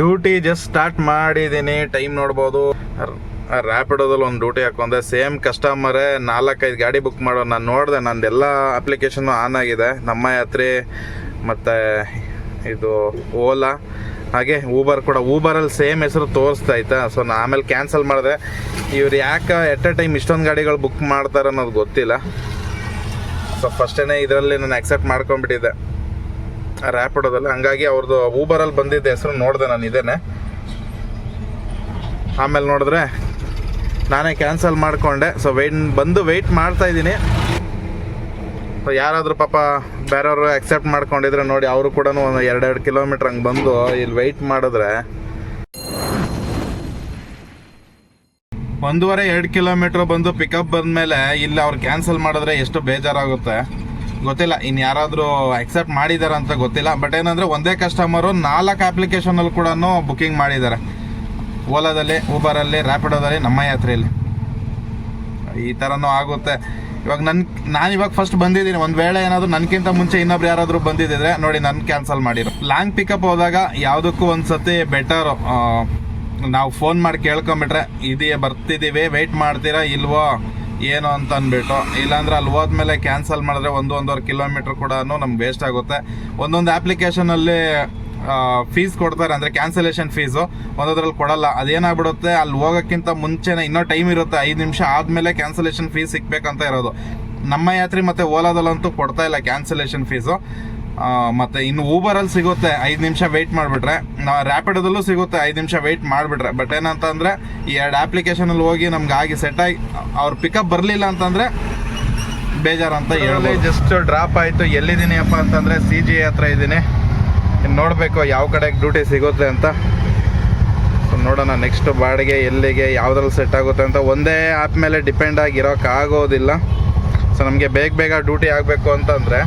Duty just start ಮಾಡಿದ್ದೀನಿ. Time ನೋಡ್ಬೋದು. ರ್ಯಾಪಿಡೋದಲ್ಲಿ ಒಂದು ಡ್ಯೂಟಿ ಹಾಕೊಂಡೆ. ಸೇಮ್ ಕಸ್ಟಮರೇ ನಾಲ್ಕೈದು ಗಾಡಿ ಬುಕ್ ಮಾಡೋ ನಾನು ನೋಡಿದೆ. ನಂದೆಲ್ಲ ಅಪ್ಲಿಕೇಶನ್ನು ಆನ್ ಆಗಿದೆ. ನಮ್ಮ ಯಾತ್ರೆ, ಮತ್ತು ಇದು ಓಲಾ ಹಾಗೆ ಊಬರ್ ಕೂಡ. ಊಬರಲ್ಲಿ ಸೇಮ್ ಹೆಸರು ತೋರಿಸ್ತಾ ಆಯ್ತಾ ಸೊ ನಾನು ಆಮೇಲೆ ಕ್ಯಾನ್ಸಲ್ ಮಾಡಿದೆ. ಇವ್ರು ಯಾಕೆ ಎಟ್ ಎ ಟೈಮ್ ಇಷ್ಟೊಂದು ಗಾಡಿಗಳು ಬುಕ್ ಮಾಡ್ತಾರೆ ಅನ್ನೋದು ಗೊತ್ತಿಲ್ಲ. ಸೊ ಫಸ್ಟೇ ಇದರಲ್ಲಿ ನಾನು ಅಕ್ಸೆಪ್ಟ್ ಮಾಡ್ಕೊಂಡ್ಬಿಟ್ಟಿದ್ದೆ. ರ್ಯಾಪಿಡೋದಲ್ಲಿ ಹಂಗಾಗಿ ಅವ್ರದ್ದು ಊಬರಲ್ಲಿ ಬಂದಿದ್ದ ಹೆಸರು ನೋಡಿದೆ ನಾನು ಇದೇನೆ. ಆಮೇಲೆ ನೋಡಿದ್ರೆ ನಾನೇ ಕ್ಯಾನ್ಸಲ್ ಮಾಡಿಕೊಂಡೆ. ಸೊ ವೆಯ್ಟ್ ಬಂದು ವೆಯ್ಟ್ ಮಾಡ್ತಾ ಇದ್ದೀನಿ. ಸೊ ಯಾರಾದರೂ ಪಾಪ ಬೇರೆಯವರು ಅಕ್ಸೆಪ್ಟ್ ಮಾಡ್ಕೊಂಡಿದ್ರೆ ನೋಡಿ ಅವರು ಕೂಡ ಒಂದು ಎರಡೆರಡು ಕಿಲೋಮೀಟ್ರ್ ಹಂಗೆ ಬಂದು ಇಲ್ಲಿ ವೆಯ್ಟ್ ಮಾಡಿದ್ರೆ ಒಂದೂವರೆ, ಎರಡು ಕಿಲೋಮೀಟ್ರ್ ಬಂದು ಪಿಕಪ್ ಬಂದಮೇಲೆ ಇಲ್ಲಿ ಅವ್ರು ಕ್ಯಾನ್ಸಲ್ ಮಾಡಿದ್ರೆ ಎಷ್ಟು ಬೇಜಾರಾಗುತ್ತೆ. ಗೊತ್ತಿಲ್ಲ ಇನ್ನು ಯಾರಾದರೂ ಅಕ್ಸೆಪ್ಟ್ ಮಾಡಿದಾರೆ ಅಂತ ಗೊತ್ತಿಲ್ಲ ಬಟ್ ಏನಂದರೆ ಒಂದೇ ಕಸ್ಟಮರು ನಾಲ್ಕು ಅಪ್ಲಿಕೇಶನಲ್ಲಿ ಕೂಡ ಬುಕ್ಕಿಂಗ್ ಮಾಡಿದ್ದಾರೆ ಓಲಾದಲ್ಲಿ ಊಬರಲ್ಲಿ ರ್ಯಾಪಿಡೋದಲ್ಲಿ ನಮ್ಮ ಯಾತ್ರೆಯಲ್ಲಿ. ಈ ಥರನೂ ಆಗುತ್ತೆ. ಇವಾಗ ನನ್ನ ನಾನು ಇವಾಗ ಫಸ್ಟ್ ಬಂದಿದ್ದೀನಿ. ಒಂದು ವೇಳೆ ಏನಾದರೂ ನನಗಿಂತ ಮುಂಚೆ ಇನ್ನೊಬ್ರು ಯಾರಾದರೂ ಬಂದಿದ್ದಿದ್ರೆ ನೋಡಿ ನಾನು ಕ್ಯಾನ್ಸಲ್ ಮಾಡಿರು. ಲಾಂಗ್ ಪಿಕಪ್ ಹೋದಾಗ ಯಾವುದಕ್ಕೂ ಒಂದು ಸತಿ ಬೆಟರು ನಾವು ಫೋನ್ ಮಾಡಿ ಕೇಳ್ಕೊಂಬಿಟ್ರೆ ಇದೆಯೇ ಬರ್ತಿದ್ದೀವಿ ವೆಯ್ಟ್ ಮಾಡ್ತೀರಾ, ಇಲ್ವೋ? ಏನು ಅಂತ ಅಂದ್ಬಿಟ್ಟು, ಇಲ್ಲಾಂದ್ರೆ ಅಲ್ಲಿ ಹೋದ್ಮೇಲೆ ಕ್ಯಾನ್ಸಲ್ ಮಾಡಿದ್ರೆ ಒಂದು ಒಂದೂವರೆ ಕಿಲೋಮೀಟ್ರ್ ಕೂಡ ನಮ್ಗೆ ವೇಸ್ಟ್ ಆಗುತ್ತೆ. ಒಂದೊಂದು ಆ್ಯಪ್ಲಿಕೇಶನಲ್ಲಿ ಫೀಸ್ ಕೊಡ್ತಾರೆ, ಅಂದರೆ ಕ್ಯಾನ್ಸಲೇಷನ್ ಫೀಸು ಒಂದೊಂದ್ರಲ್ಲಿ ಕೊಡಲ್ಲ. ಅದೇನಾಗ್ಬಿಡುತ್ತೆ, ಅಲ್ಲಿ ಹೋಗೋಕ್ಕಿಂತ ಮುಂಚೆನೇ ಇನ್ನೂ ಟೈಮ್ ಇರುತ್ತೆ, ಐದು ನಿಮಿಷ ಆದಮೇಲೆ ಕ್ಯಾನ್ಸಲೇಷನ್ ಫೀಸ್ ಸಿಗ್ಬೇಕಂತ ಇರೋದು. ನಮ್ಮ ಯಾತ್ರಿ ಮತ್ತು ಓಲಾದಲ್ಲಂತೂ ಕೊಡ್ತಾ ಇಲ್ಲ ಕ್ಯಾನ್ಸಲೇಷನ್ ಫೀಸು ಮತ್ತು ಇನ್ನು ಊಬರಲ್ಲಿ ಸಿಗುತ್ತೆ ಐದು ನಿಮಿಷ ವೆಯ್ಟ್ ಮಾಡಿಬಿಟ್ರೆ. ನಾವು ರ್ಯಾಪಿಡೋದಲ್ಲೂ ಸಿಗುತ್ತೆ ಐದು ನಿಮಿಷ ವೆಯ್ಟ್ ಮಾಡಿಬಿಟ್ರೆ. ಬಟ್ ಏನಂತಂದರೆ ಈ ಎರಡು ಆ್ಯಪ್ಲಿಕೇಶನಲ್ಲಿ ಹೋಗಿ ನಮ್ಗೆ ಆಗಿ ಸೆಟ್ ಆಗಿ ಅವ್ರ ಪಿಕಪ್ ಬರಲಿಲ್ಲ ಅಂತಂದರೆ ಬೇಜಾರು ಅಂತ ಹೇಳಿ ಜಸ್ಟ್ ಡ್ರಾಪ್ ಆಯಿತು. ಎಲ್ಲಿದ್ದೀನಿ ಅಪ್ಪ ಅಂತಂದರೆ ಸಿ ಜಿ ಹತ್ರ ಇದ್ದೀನಿ. ಇನ್ನು ನೋಡಬೇಕು ಯಾವ ಕಡೆಗೆ ಡ್ಯೂಟಿ ಸಿಗುತ್ತೆ ಅಂತ. ಸೊ ನೋಡೋಣ ನೆಕ್ಸ್ಟ್ ಬಾಡಿಗೆ ಎಲ್ಲಿಗೆ ಯಾವುದ್ರಲ್ಲಿ ಸೆಟ್ ಆಗುತ್ತೆ ಅಂತ. ಒಂದೇ ಆ್ಯಪ್ ಮೇಲೆ ಡಿಪೆಂಡ್ ಆಗಿರೋಕ್ಕಾಗೋದಿಲ್ಲ ಸೊ ನಮಗೆ ಬೇಗ ಬೇಗ ಡ್ಯೂಟಿ ಆಗಬೇಕು ಅಂತಂದರೆ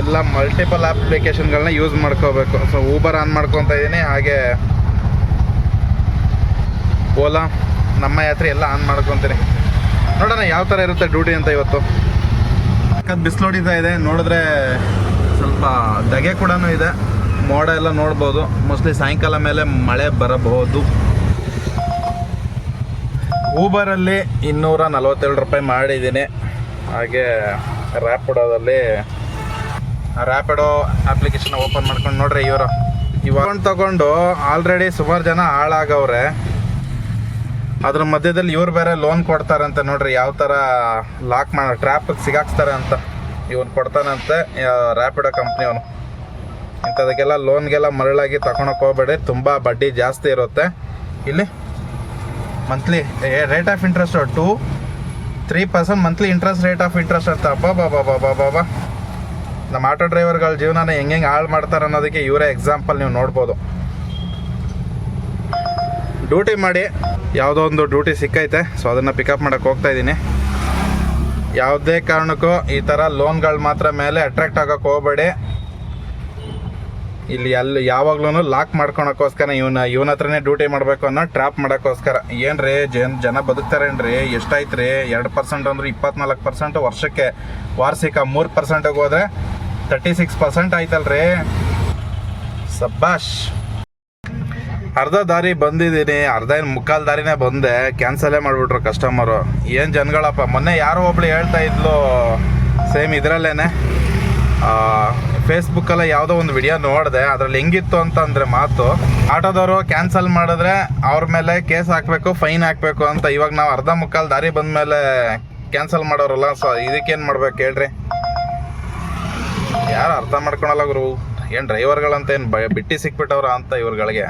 ಎಲ್ಲ ಮಲ್ಟಿಪಲ್ ಅಪ್ಲಿಕೇಶನ್ಗಳನ್ನ ಯೂಸ್ ಮಾಡ್ಕೋಬೇಕು. ಸೊ ಊಬರ್ ಆನ್ ಮಾಡ್ಕೊತ ಇದ್ದೀನಿ ಹಾಗೆ ಓಲಾ ನಮ್ಮ ಯಾತ್ರೆ ಎಲ್ಲ ಆನ್ ಮಾಡ್ಕೊತೀನಿ. ನೋಡೋಣ ಯಾವ ಥರ ಇರುತ್ತೆ ಡ್ಯೂಟಿ ಅಂತ ಇವತ್ತು. ಯಾಕಂದ್ರೆ ಬಿಸಿಲು ಹೊಡಿತಾ ಇದೆ. ನೋಡಿದ್ರೆ ಸ್ವಲ್ಪ ಧಗೆ ಕೂಡ ಇದೆ. ಮೋಡ ಎಲ್ಲ ನೋಡ್ಬೋದು. ಮೋಸ್ಟ್ಲಿ ಸಾಯಂಕಾಲ ಮೇಲೆ ಮಳೆ ಬರಬಹುದು. ಊಬರಲ್ಲಿ ಇನ್ನೂರ ನಲವತ್ತೇಳು ರೂಪಾಯಿ ಮಾಡಿದ್ದೀನಿ. ಹಾಗೆ ರ್ಯಾಪಿಡೋದಲ್ಲಿ ರ್ಯಾಪಿಡೋ ಅಪ್ಲಿಕೇಶನ್ ಓಪನ್ ಮಾಡ್ಕೊಂಡು ನೋಡ್ರಿ ಇವರು. ಇವಾಗ ತಗೊಂಡು ಆಲ್ರೆಡಿ ಸುಮಾರು ಜನ ಹಾಳಾಗವ್ರೆ. ಅದ್ರ ಮಧ್ಯದಲ್ಲಿ ಇವ್ರು ಬೇರೆ ಲೋನ್ ಕೊಡ್ತಾರಂತೆ ನೋಡ್ರಿ, ಯಾವ ಥರ ಲಾಕ್ ಮಾಡೋ ಟ್ರ್ಯಾಪಿಗೆ ಸಿಗಾಕ್ಸ್ತಾರೆ ಅಂತ ಇವನು ಕೊಡ್ತಾನಂತೆ ರ್ಯಾಪಿಡೋ ಕಂಪ್ನಿಯವನು ಇಂಥದಕ್ಕೆಲ್ಲ ಲೋನ್ಗೆಲ್ಲ ಮರಳಾಗಿ ತಗೊಳಕ್ ಹೋಗ್ಬೇಡಿ, ತುಂಬ ಬಡ್ಡಿ ಜಾಸ್ತಿ ಇರುತ್ತೆ. ಇಲ್ಲಿ monthly rate of interest two three percent monthly interest rate of interest ಅಂತ ಬಾಬಾ ಬಾಬಾ ಬಾಬಾ ನಮ್ಮ ಆಟೋ ಡ್ರೈವರ್ಗಳ ಜೀವನನ ಹೆಂಗೆ ಹಾಳು ಮಾಡ್ತಾರೆ ಅನ್ನೋದಕ್ಕೆ ಇವರೇ ಎಕ್ಸಾಂಪಲ್ ನೀವು ನೋಡ್ಬೋದು. ಡ್ಯೂಟಿ ಮಾಡಿ, ಯಾವುದೋ ಒಂದು ಡ್ಯೂಟಿ ಸಿಕ್ಕೈತೆ, ಸೊ ಅದನ್ನು ಪಿಕಪ್ ಮಾಡೋಕ್ಕೆ ಹೋಗ್ತಾ ಇದ್ದೀನಿ. ಯಾವುದೇ ಕಾರಣಕ್ಕೂ ಈ ಥರ ಲೋನ್ಗಳು ಮಾತ್ರ ಮೇಲೆ ಅಟ್ರಾಕ್ಟ್ ಆಗೋಕ್ಕೆ ಹೋಗಬೇಡಿ. ಇಲ್ಲಿ ಅಲ್ಲಿ ಯಾವಾಗ್ಲೂ ಲಾಕ್ ಮಾಡ್ಕೊಳಕ್ಕೋಸ್ಕರ ಇವನ ಇವನ ಹತ್ರನೇ ಡ್ಯೂಟಿ ಮಾಡಬೇಕು ಅನ್ನೋ ಟ್ರ್ಯಾಪ್ ಮಾಡೋಕ್ಕೋಸ್ಕರ ಏನು ರೀ ಜನ ಜನ ಬದುಕ್ತಾರೇನ್ರಿ? ಎಷ್ಟಾಯ್ತು ರೀ ಎರಡು ಪರ್ಸೆಂಟ್ ಅಂದ್ರೆ ಇಪ್ಪತ್ನಾಲ್ಕು ಪರ್ಸೆಂಟ್ ವರ್ಷಕ್ಕೆ. ವಾರ್ಷಿಕ ಮೂರು ಪರ್ಸೆಂಟಿಗೆ ಹೋದ್ರೆ ತರ್ಟಿ ಸಿಕ್ಸ್ ಪರ್ಸೆಂಟ್ ಆಯ್ತಲ್ರಿ? ಸಬ್ಬಾಶ್ ಅರ್ಧ ದಾರಿ ಬಂದಿದ್ದೀನಿ ಅರ್ಧ ಏನು ಮುಕ್ಕಾಲು ದಾರಿನೇ ಬಂದೆ. ಕ್ಯಾನ್ಸಲೇ ಮಾಡಿಬಿಟ್ರು ಕಸ್ಟಮರು ಏನು ಜನಗಳಪ್ಪ, ಮೊನ್ನೆ ಯಾರೋ ಒಬ್ಳು ಹೇಳ್ತಾ ಇದ್ಲು ಸೇಮ್ ಇದರಲ್ಲೇನೆ. ಫೇಸ್ಬುಕ್ಕಲ್ಲ ಯಾವುದೋ ಒಂದು ವಿಡಿಯೋ ನೋಡಿದೆ, ಅದರಲ್ಲಿ ಹೆಂಗಿತ್ತು ಅಂತಂದರೆ ಮಾತು, ಆಟೋದವರು ಕ್ಯಾನ್ಸಲ್ ಮಾಡಿದ್ರೆ ಅವ್ರ ಮೇಲೆ ಕೇಸ್ ಹಾಕಬೇಕು ಫೈನ್ ಹಾಕಬೇಕು ಅಂತ ಇವಾಗ ನಾವು ಅರ್ಧ ಮುಕ್ಕಾಲು ದಾರಿ ಬಂದಮೇಲೆ ಕ್ಯಾನ್ಸಲ್ ಮಾಡೋರಲ್ಲ ಸೊ ಇದಕ್ಕೇನು ಮಾಡ್ಬೇಕು ಹೇಳ್ರಿ? ಯಾರು ಅರ್ಥ ಮಾಡ್ಕೊಳಲ್ಲ ಗುರು, ಏನು ಡ್ರೈವರ್ಗಳಂತ ಏನು ಬಿಟ್ಟು ಸಿಕ್ಬಿಟ್ಟವ್ರ ಅಂತ ಇವ್ರುಗಳಿಗೆ.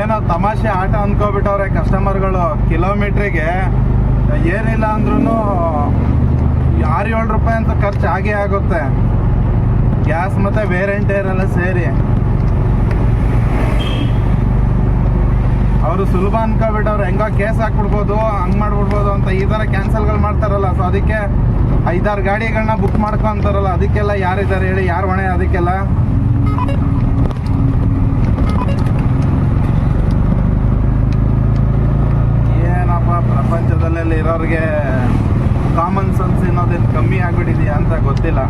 ಏನೋ ತಮಾಷೆ ಆಟ ಅನ್ಕೋಬಿಟ್ಟವ್ರೆ ಕಸ್ಟಮರ್ಗಳು ಕಿಲೋಮೀಟ್ರಿಗೆ ಏನಿಲ್ಲ ಅಂದ್ರೂ ಆರು ಏಳು ರೂಪಾಯಿ ಅಂತ ಖರ್ಚು ಆಗೇ ಆಗುತ್ತೆ. ಗ್ಯಾಸ್ ಮತ್ತು ವೇರೆಂಟ್ ಎಲ್ಲ ಸೇರಿ. ಅವರು ಸುಲಭ ಅನ್ಕೋಬಿಟ್ಟವ್ರು ಹೆಂಗೋ ಕೇಸ್ ಹಾಕ್ಬಿಡ್ಬೋದು, ಹಂಗ್ ಮಾಡ್ಬಿಡ್ಬೋದು ಅಂತ ಈ ಥರ ಕ್ಯಾನ್ಸಲ್ಗಳು ಮಾಡ್ತಾರಲ್ಲ. ಸೊ ಅದಕ್ಕೆ ಐದಾರು ಗಾಡಿಗಳನ್ನ ಬುಕ್ ಮಾಡ್ಕೊಂತಾರಲ್ಲ ಅದಕ್ಕೆಲ್ಲ ಯಾರಿದ್ದಾರೆ ಹೇಳಿ, ಯಾರು ಹೊಣೆ ಅದಕ್ಕೆಲ್ಲ? ಏನಪ್ಪ ಪ್ರಪಂಚದಲ್ಲಿ ಇರೋರಿಗೆ ಕಾಮನ್ ಸೆನ್ಸ್ ಇನ್ನೋದೇನು ಕಮ್ಮಿ ಆಗ್ಬಿಟ್ಟಿದೆಯಾ ಅಂತ ಗೊತ್ತಿಲ್ಲ.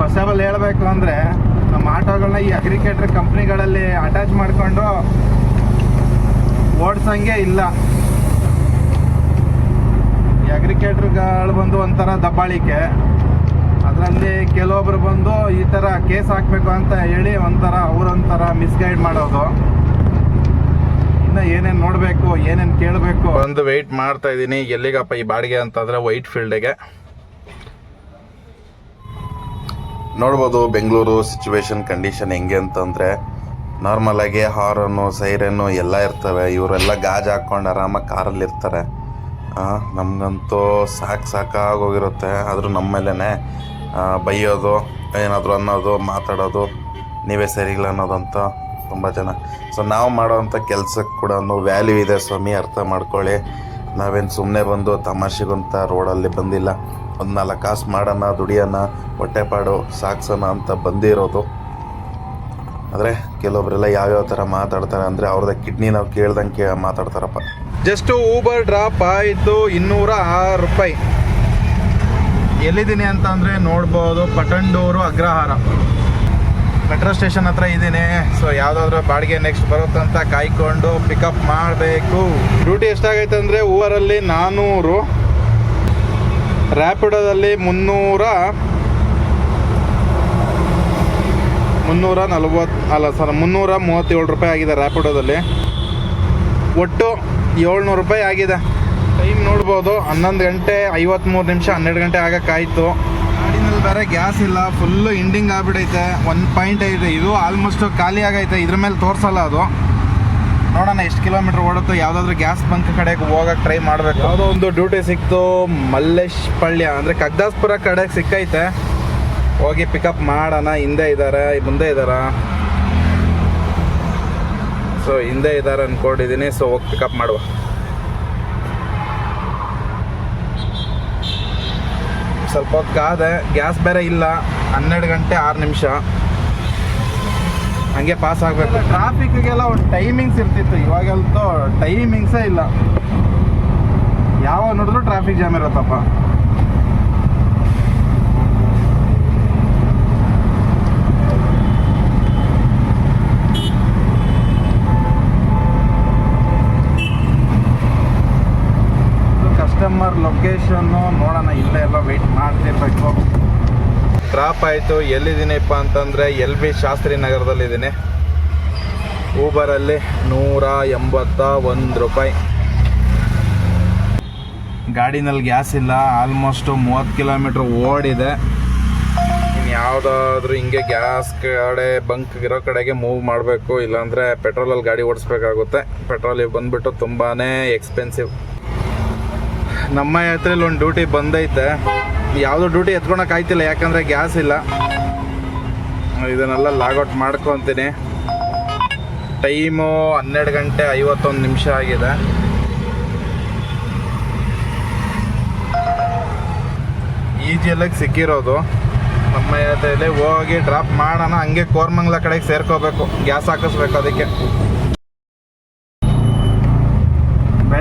ಫಸ್ಟ್ ಆಫ್ ಹೇಳಬೇಕು ಅಂದರೆ ನಮ್ಮ ಆಟೋಗಳನ್ನ ಈ ಅಗ್ರಿಕೇಟರ್ ಕಂಪ್ನಿಗಳಲ್ಲಿ ಅಟ್ಯಾಚ್ ಮಾಡಿಕೊಂಡು ಓಡಿಸಂಗೆ ಇಲ್ಲ. ಈ ಅಗ್ರಿಕೇಟ್ರ್ಗಳು ಬಂದು ಒಂಥರ ದಬ್ಬಾಳಿಕೆ. ಅದರಲ್ಲಿ ಕೆಲವೊಬ್ರು ಬಂದು ಈ ಥರ ಕೇಸ್ ಹಾಕಬೇಕು ಅಂತ ಹೇಳಿ ಒಂಥರ ಅವರೊಂಥರ ಮಿಸ್ಗೈಡ್ ಮಾಡೋದು. ಇನ್ನು ಏನೇನು ನೋಡಬೇಕು, ಏನೇನು ಕೇಳಬೇಕು? ಒಂದು ವೆಯ್ಟ್ ಮಾಡ್ತಾ ಇದ್ದೀನಿ. ಎಲ್ಲಿಗಪ್ಪ ಈ ಬಾಡಿಗೆ ಅಂತಂದರೆ ವೈಟ್ ಫೀಲ್ಡಿಗೆ ನೋಡ್ಬೋದು ಬೆಂಗಳೂರು ಸಿಚುವೇಶನ್ ಕಂಡೀಷನ್ ಹೆಂಗೆ ಅಂತಂದರೆ ನಾರ್ಮಲಾಗಿ ಹಾರನ್ನು ಸೈರನ್ನು ಎಲ್ಲ ಇರ್ತವೆ. ಇವರೆಲ್ಲ ಗಾಜ್ ಹಾಕ್ಕೊಂಡು ಆರಾಮಾಗಿ ಕಾರಲ್ಲಿ ಇರ್ತಾರೆ. ನಮಗಂತೂ ಸಾಕು ಸಾಕಾಗೋಗಿರುತ್ತೆ ಆದರೂ ನಮ್ಮ ಮೇಲೇ ಬೈಯೋದು, ಏನಾದರೂ ಅನ್ನೋದು, ಮಾತಾಡೋದು, ನೀವೇ ಸರಿಗಿಲ್ಲ ಅನ್ನೋದಂತ ತುಂಬ ಜನ. ಸೊ ನಾವು ಮಾಡೋವಂಥ ಕೆಲಸಕ್ಕೆ ಕೂಡ ವ್ಯಾಲ್ಯೂ ಇದೆ ಸ್ವಾಮಿ, ಅರ್ಥ ಮಾಡ್ಕೊಳ್ಳಿ. ನಾವೇನು ಸುಮ್ಮನೆ ಬಂದು ತಮಾಷೆಗಂತ ರೋಡಲ್ಲಿ ಬಂದಿಲ್ಲ. ಒಂದು ನಾಲ್ಕು ಕಾಸು ಮಾಡೋಣ, ದುಡಿಯೋಣ ಹೊಟ್ಟೆಪಾಡು ಸಾಕ್ಸೋಣ ಅಂತ ಬಂದಿರೋದು. ಆದರೆ ಕೆಲವೊಬ್ಬರೆಲ್ಲ ಯಾವ್ಯಾವ ಥರ ಮಾತಾಡ್ತಾರೆ ಅಂದರೆ ಅವ್ರದ್ದ ಕಿಡ್ನಿ ನಾವು ಕೇಳ್ದಂಗೆ ಮಾತಾಡ್ತಾರಪ್ಪ. ಜಸ್ಟು ಊಬರ್ ಡ್ರಾಪ್ ಆಯಿತು, ಇನ್ನೂರ ಆರು ರೂಪಾಯಿ. ಎಲ್ಲಿದ್ದೀನಿ ಅಂತ ಅಂದರೆ ನೋಡ್ಬೋದು, ಪಟಂಡೂರು ಅಗ್ರಹಾರ. ಮೆಟ್ರೋ ಸ್ಟೇಷನ್ ಹತ್ರ ಇದ್ದೀನಿ ಸೊ ಯಾವುದಾದ್ರೂ ಬಾಡಿಗೆ ನೆಕ್ಸ್ಟ್ ಬರುತ್ತಂತ ಕಾಯ್ಕೊಂಡು ಪಿಕಪ್ ಮಾಡಬೇಕು. ಡ್ಯೂಟಿ ಎಷ್ಟಾಗೈತೆ ಅಂದರೆ ಊರಲ್ಲಿ ನಾನ್ನೂರು ರ್ಯಾಪಿಡೋದಲ್ಲಿ ಮುನ್ನೂರ ಮುನ್ನೂರ ನಲ್ವತ್ತು, ಅಲ್ಲ ಸರ್ ಮುನ್ನೂರ ಮೂವತ್ತೇಳು ರೂಪಾಯಿ ಆಗಿದೆ ರ್ಯಾಪಿಡೋದಲ್ಲಿ ಒಟ್ಟು ಏಳ್ನೂರು ರೂಪಾಯಿ ಆಗಿದೆ. ಟೈಮ್ ನೋಡ್ಬೋದು, ಹನ್ನೊಂದು ಗಂಟೆ ಐವತ್ತ್ಮೂರು ನಿಮಿಷ, ಹನ್ನೆರಡು ಗಂಟೆ ಆಗಕ್ಕಾಯಿತು. ಗಾಡಿನಲ್ಲಿ ಬೇರೆ ಗ್ಯಾಸ್ ಇಲ್ಲ ಫುಲ್ಲು ಇಂಡಿಂಗ್ ಆಗ್ಬಿಡೈತೆ ಒನ್ ಪಾಯಿಂಟ್ ಐದು, ಇದು ಆಲ್ಮೋಸ್ಟು ಖಾಲಿ ಆಗೈತೆ. ಇದ್ರ ಮೇಲೆ ತೋರಿಸಲ್ಲ ಅದು. ನೋಡೋಣ, ಎಷ್ಟು ಕಿಲೋಮೀಟರ್ ಓಡುತ್ತೋ, ಯಾವುದಾದ್ರೂ ಗ್ಯಾಸ್ ಬಂಕ್ ಕಡೆಗೆ ಹೋಗಕ್ಕೆ ಟ್ರೈ ಮಾಡಬೇಕು. ಯಾವುದೋ ಒಂದು ಡ್ಯೂಟಿ ಸಿಕ್ತು ಮಲ್ಲೇಶ್ ಪಳ್ಯ ಅಂದರೆ ಕಗ್ದಾಸ್ಪುರ ಕಡೆಗೆ ಸಿಕ್ಕೈತೆ. ಹೋಗಿ ಪಿಕಪ್ ಮಾಡೋಣ, ಹಿಂದೆ ಇದ್ದಾರೆ ಮುಂದೆ ಇದ್ದಾರಾ ಸೊ ಹಿಂದೆ ಇದ್ದಾರೆ ಅಂದ್ಕೊಂಡಿದ್ದೀನಿ ಸೊ ಹೋಗಿ ಪಿಕಪ್ ಮಾಡುವ. ಸ್ವಲ್ಪ ಹೊತ್ತು ಕಾದೆ ಗ್ಯಾಸ್ ಬೇರೆ ಇಲ್ಲ, ಹನ್ನೆರಡು ಗಂಟೆ ಆರು ನಿಮಿಷ. ಹಂಗೆ ಪಾಸ್ ಆಗಬೇಕು. ಟ್ರಾಫಿಕ್ಗೆಲ್ಲ ಒಂದು ಟೈಮಿಂಗ್ಸ್ ಇರ್ತಿತ್ತು, ಇವಾಗಂತೂ ಟೈಮಿಂಗ್ಸೇ ಇಲ್ಲ. ಯಾವಾಗ ನೋಡಿದ್ರು ಟ್ರಾಫಿಕ್ ಜಾಮ್ ಇರುತ್ತಪ್ಪ. ಕಸ್ಟಮರ್ ಲೊಕೇಶನ್ನು ನೋಡೋಣ, ಇಲ್ಲೇ ಎಲ್ಲ ವೆಯ್ಟ್ ಮಾಡ್ತಿರ್ಬೇಕು. ಡ್ರಾಪ್ ಆಯಿತು. ಎಲ್ಲಿದ್ದೀನಿಪ್ಪ ಅಂತಂದರೆ ಎಲ್ ಬಿ ಶಾಸ್ತ್ರಿ ನಗರದಲ್ಲಿದ್ದೀನಿ. ಊಬರಲ್ಲಿ ನೂರ ಎಂಬತ್ತ ಒಂದು ರೂಪಾಯಿ. ಗಾಡಿನಲ್ಲಿ ಗ್ಯಾಸ್ ಇಲ್ಲ. ಆಲ್ಮೋಸ್ಟು ಮೂವತ್ತು ಕಿಲೋಮೀಟ್ರ್ ಓಡಿದೆ. ಇನ್ನು ಯಾವುದಾದ್ರೂ ಹಿಂಗೆ ಗ್ಯಾಸ್ ಕಡೆ ಬಂಕ್ ಇರೋ ಕಡೆಗೆ ಮೂವ್ ಮಾಡಬೇಕು. ಇಲ್ಲಾಂದರೆ ಪೆಟ್ರೋಲಲ್ಲಿ ಗಾಡಿ ಓಡಿಸ್ಬೇಕಾಗುತ್ತೆ. ಪೆಟ್ರೋಲಿಗೆ ಬಂದ್ಬಿಟ್ಟು ತುಂಬಾ ಎಕ್ಸ್ಪೆನ್ಸಿವ್ ನಮ್ಮ ಯಾತ್ರೆಯಲ್ಲಿ ಒಂದು ಡ್ಯೂಟಿ ಬಂದೈತೆ. ಯಾವುದೋ ಡ್ಯೂಟಿ ಎತ್ಕೊಳಕ್ ಆಯ್ತಿಲ್ಲ, ಯಾಕಂದರೆ ಗ್ಯಾಸ್ ಇಲ್ಲ. ಇದನ್ನೆಲ್ಲ ಲಾಗೌಟ್ ಮಾಡ್ಕೊತೀನಿ. ಟೈಮು ಹನ್ನೆರಡು ಗಂಟೆ ಐವತ್ತೊಂದು ನಿಮಿಷ ಆಗಿದೆ. ಈಜಿಯಲ್ಲಾಗಿ ಸಿಕ್ಕಿರೋದು. ನಮ್ಮ ಜೊತೆಯಲ್ಲಿ ಹೋಗಿ ಡ್ರಾಪ್ ಮಾಡೋಣ, ಹಂಗೆ ಕೋರ್ಮಂಗ್ಲ ಕಡೆಗೆ ಸೇರ್ಕೋಬೇಕು, ಗ್ಯಾಸ್ ಹಾಕಿಸ್ಬೇಕು ಅದಕ್ಕೆ.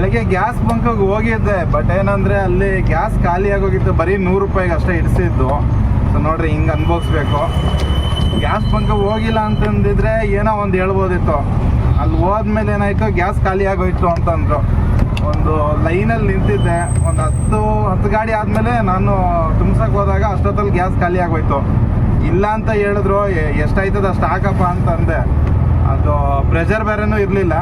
ಬೆಳಗ್ಗೆ ಗ್ಯಾಸ್ ಬಂಕಿಗೆ ಹೋಗಿದ್ದೆ ಬಟ್ ಏನಂದ್ರೆ ಅಲ್ಲಿ ಗ್ಯಾಸ್ ಖಾಲಿ ಆಗೋಗಿತ್ತು, ಬರೀ ನೂರು ರೂಪಾಯಿಗೆ ಅಷ್ಟೇ ಇಡಿಸಿದ್ದು. ಸೊ ನೋಡ್ರಿ, ಹಿಂಗೆ ಅನ್ಭವಿಸ್ಬೇಕು. ಗ್ಯಾಸ್ ಬಂಕ್ ಹೋಗಿಲ್ಲ ಅಂತಂದಿದ್ರೆ ಏನೋ ಒಂದು ಹೇಳ್ಬೋದಿತ್ತು. ಅಲ್ಲಿ ಹೋದ್ಮೇಲೆ ಏನಾಯ್ತು, ಗ್ಯಾಸ್ ಖಾಲಿ ಆಗೋಯ್ತು ಅಂತಂದ್ರು. ಒಂದು ಲೈನಲ್ಲಿ ನಿಂತಿದ್ದೆ, ಒಂದು ಹತ್ತು ಹತ್ತು ಗಾಡಿ ಆದಮೇಲೆ ನಾನು ತುಂಬ್ಸಕ್ಕೆ ಹೋದಾಗ ಅಷ್ಟೊತ್ತಲ್ಲಿ ಗ್ಯಾಸ್ ಖಾಲಿ ಆಗೋಯ್ತು. ಇಲ್ಲ ಅಂತ ಹೇಳಿದ್ರು ಎಷ್ಟಾಯ್ತದ, ಅಷ್ಟು ಹಾಕಪ್ಪ ಅಂತಂದೆ. ಅದು ಪ್ರೆಷರ್ ಬೇರೆನೂ ಇರಲಿಲ್ಲ.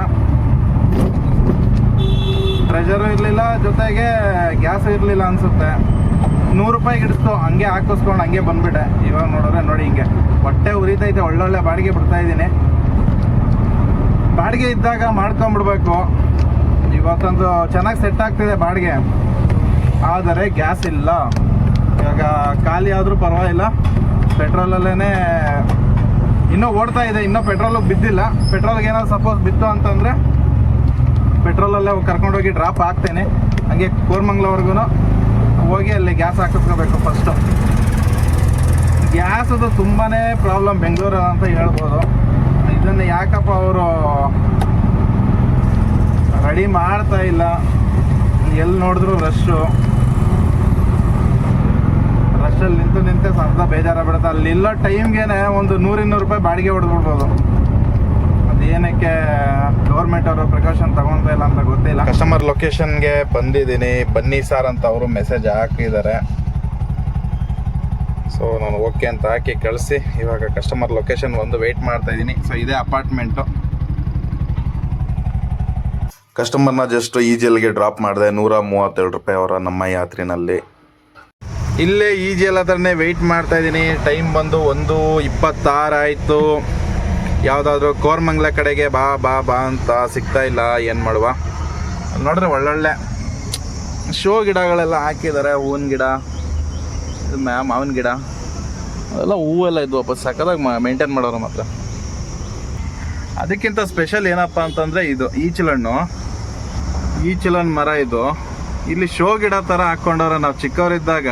ಪ್ರೆಷರು ಇರಲಿಲ್ಲ, ಜೊತೆಗೆ ಗ್ಯಾಸ್ ಇರಲಿಲ್ಲ ಅನ್ಸುತ್ತೆ. ನೂರು ರೂಪಾಯಿ ಇಡಿಸ್ತು ಹಂಗೆ ಹಾಕಿಸ್ಕೊಂಡು ಹಂಗೆ ಬಂದ್ಬಿಟ್ಟೆ. ಇವಾಗ ನೋಡಿದ್ರೆ ನೋಡಿ ಹಿಂಗೆ. ಹೊಟ್ಟೆ ಉರಿತೈತೆ, ಒಳ್ಳೊಳ್ಳೆ ಬಾಡಿಗೆ ಬಿಡ್ತಾ ಇದ್ದೀನಿ. ಬಾಡಿಗೆ ಇದ್ದಾಗ ಮಾಡ್ಕೊಂಬಿಡ್ಬೇಕು. ಇವತ್ತೊಂದು ಚೆನ್ನಾಗಿ ಸೆಟ್ ಆಗ್ತಿದೆ ಬಾಡಿಗೆ. ಆದರೆ ಗ್ಯಾಸ್ ಇಲ್ಲ. ಇವಾಗ ಖಾಲಿ ಆದರೂ ಪರವಾಗಿಲ್ಲ. ಪೆಟ್ರೋಲಲ್ಲೇ ಇನ್ನೂ ಓಡ್ತಾ ಇದೆ, ಇನ್ನೂ ಪೆಟ್ರೋಲಿಗೆ ಬಿದ್ದಿಲ್ಲ. ಪೆಟ್ರೋಲ್ಗೆ ಏನಾದ್ರು ಸಪೋಸ್ ಬಿತ್ತು ಅಂತಂದರೆ ಪೆಟ್ರೋಲಲ್ಲೇ ಕರ್ಕೊಂಡೋಗಿ ಡ್ರಾಪ್ ಹಾಕ್ತೇನೆ. ಹಂಗೆ ಕೋರ್ಮಂಗ್ಲವರೆಗೂ ಹೋಗಿ ಅಲ್ಲಿ ಗ್ಯಾಸ್ ಹಾಕಿಸ್ಕೋಬೇಕು ಫಸ್ಟು ಗ್ಯಾಸ್ ಅದು ತುಂಬಾ ಪ್ರಾಬ್ಲಮ್ ಬೆಂಗಳೂರು ಅಂತ ಹೇಳ್ಬೋದು. ಇದನ್ನು ಯಾಕಪ್ಪ ಅವರು ರೆಡಿ ಮಾಡ್ತಾ ಇಲ್ಲ? ಎಲ್ಲಿ ನೋಡಿದ್ರು ರಶ್ಶು ರಶ್ಶಲ್ಲಿ ನಿಂತು ನಿಂತೆ ಸಂತ ಬೇಜಾರ ಬಿಡುತ್ತೆ ಅಲ್ಲಿ ಇಲ್ಲ ಟೈಮ್ಗೇನೆ ಒಂದು ನೂರಿನ್ನೂರು ರೂಪಾಯಿ ಬಾಡಿಗೆ ಹೊಡೆದ್ಬಿಡ್ಬೋದು. ಅದೇನಕ್ಕೆ ಗೌರ್ಮೆಂಟ್ ಅವರು ಪ್ರಿಕಾಷನ್ ತಗೊಂತ ಇಲ್ಲ ಅಂತ ಗೊತ್ತಿಲ್ಲ. ಕಸ್ಟಮರ್ ಲೊಕೇಶನ್ಗೆ ಬಂದಿದ್ದೀನಿ. ಬನ್ನಿ ಸರ್ ಅಂತ ಅವರು ಮೆಸೇಜ್ ಹಾಕಿದ್ದಾರೆ. ಸೊ ನಾನು ಓಕೆ ಅಂತ ಹಾಕಿ ಕಳಿಸಿ. ಇವಾಗ ಕಸ್ಟಮರ್ ಲೊಕೇಶನ್ ಒಂದು ವೆಯ್ಟ್ ಮಾಡ್ತಾ ಇದ್ದೀನಿ. ಸೊ ಇದೇ ಅಪಾರ್ಟ್ಮೆಂಟು ಕಸ್ಟಮರ್ನ ಜಸ್ಟ್ ಈ ಜೆಲ್ಗೆ ಡ್ರಾಪ್ ಮಾಡಿದೆ. ನೂರ ಮೂವತ್ತೆರಡು ರೂಪಾಯಿ ಅವರ ನಮ್ಮ ಯಾತ್ರಿನಲ್ಲಿ. ಇಲ್ಲೇ ಈ ಜೆಲ್ ಹತ್ರನೇ ವೆಯ್ಟ್ ಮಾಡ್ತಾ ಇದ್ದೀನಿ. ಟೈಮ್ ಬಂದು ಒಂದು ಇಪ್ಪತ್ತಾರು ಆಯಿತು. ಯಾವುದಾದ್ರೂ ಕೋರ್ಮಂಗ್ಲ ಕಡೆಗೆ ಬಾ ಬಾ ಬಾ ಅಂತ ಸಿಗ್ತಾ ಇಲ್ಲ, ಏನು ಮಾಡುವ? ನೋಡಿದ್ರೆ ಒಳ್ಳೊಳ್ಳೆ ಶೋ ಗಿಡಗಳೆಲ್ಲ ಹಾಕಿದ್ದಾರೆ, ಹೂವಿನ ಗಿಡ ಇದು ಮ್ಯಾ ಮಾವಿನ ಗಿಡ. ಅದೆಲ್ಲ ಹೂವೆಲ್ಲ ಇದ್ವು ವಾಪಸ್ ಸಕ್ಕದಾಗಿ ಮೇಂಟೈನ್ ಮಾಡೋರು ಮಾತ್ರ. ಅದಕ್ಕಿಂತ ಸ್ಪೆಷಲ್ ಏನಪ್ಪ ಅಂತಂದರೆ ಇದು, ಈಚಲಣ್ಣು. ಈಚಲನ್ ಮರ ಇದು. ಇಲ್ಲಿ ಶೋ ಗಿಡ ಥರ ಹಾಕ್ಕೊಂಡವ್ರೆ ನಾವು ಚಿಕ್ಕವರಿದ್ದಾಗ,